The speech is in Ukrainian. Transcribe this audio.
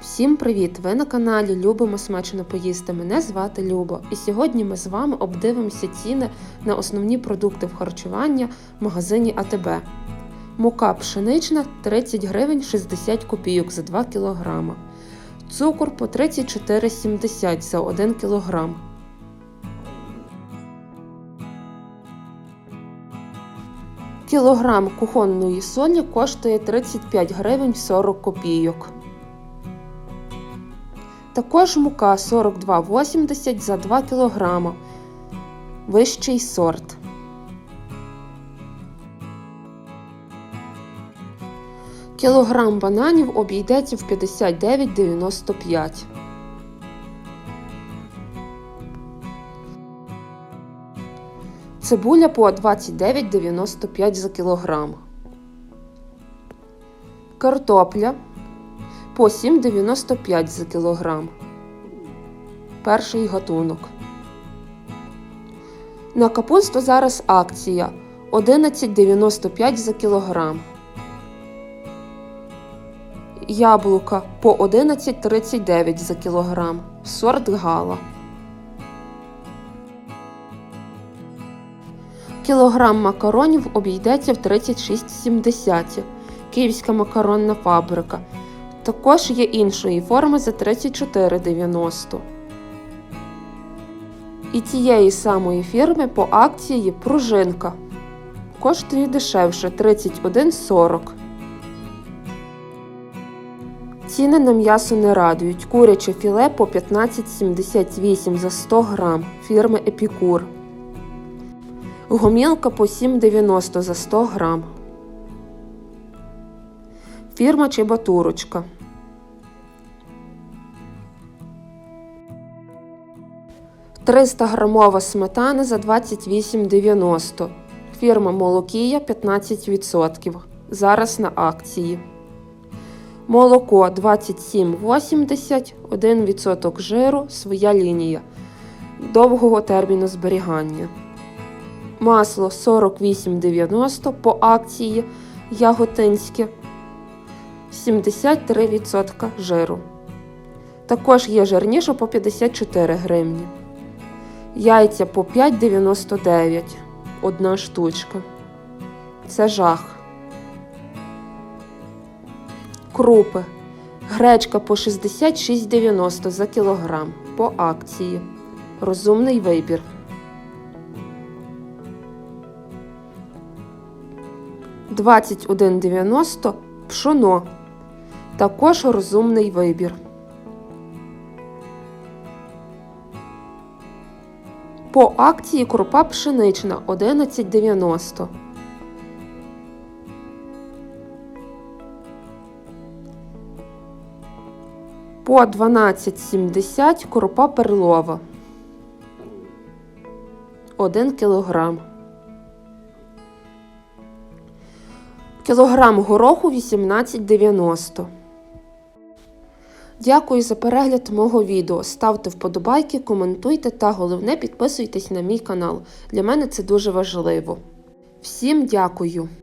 Всім привіт! Ви на каналі Любимо смачно поїсти. Мене звати Люба. І сьогодні ми з вами обдивимося ціни на основні продукти в харчування в магазині АТБ. Мука пшенична 30 гривень 60 копійок за 2 кг. Цукор по 34,70 за 1 кг. Кілограм кухонної солі коштує 35 гривень 40 копійок. Також мука 42,80 за 2 кг. Вищий сорт. Кілограм бананів обійдеться в 59,95. Цибуля по 29,95 за кілограм. Картопля по 7,95 за кілограм. Перший гатунок. На капусту зараз акція 11,95 за кілограм. Яблука по 11,39 за кілограм. Сорт гала. Кілограм макаронів обійдеться в 36,70. Київська макаронна фабрика. Також є іншої форми за 34,90. І тієї самої фірми по акції пружинка. Коштує дешевше 31,40. Ціни на м'ясо не радують. Куряче філе по 15,78 за 100 грам фірми Епікур. Гомілка по 7,90 за 100 грам. Фірма Чебатурочка. Триста грамова сметана за 28,90. Фірма Молокія 15%. Зараз на акції. Молоко 27,80, 1% жиру, своя лінія. Довгого терміну зберігання. Масло 48,90 по акції Яготинське 73% жиру. Також є жирніше по 54 гривні. Яйця по 5,99 одна штучка. Це жах. Крупи. Гречка по 66,90 за кілограм по акції. Розумний вибір. Двадцять один дев'яносто пшоно. Також розумний вибір. По акції крупа пшенична 11,90. По 12,70 крупа перлова. 1 кілограм. Кілограм гороху 18,90. Дякую за перегляд мого відео. Ставте вподобайки, коментуйте та головне підписуйтесь на мій канал. Для мене це дуже важливо. Всім дякую!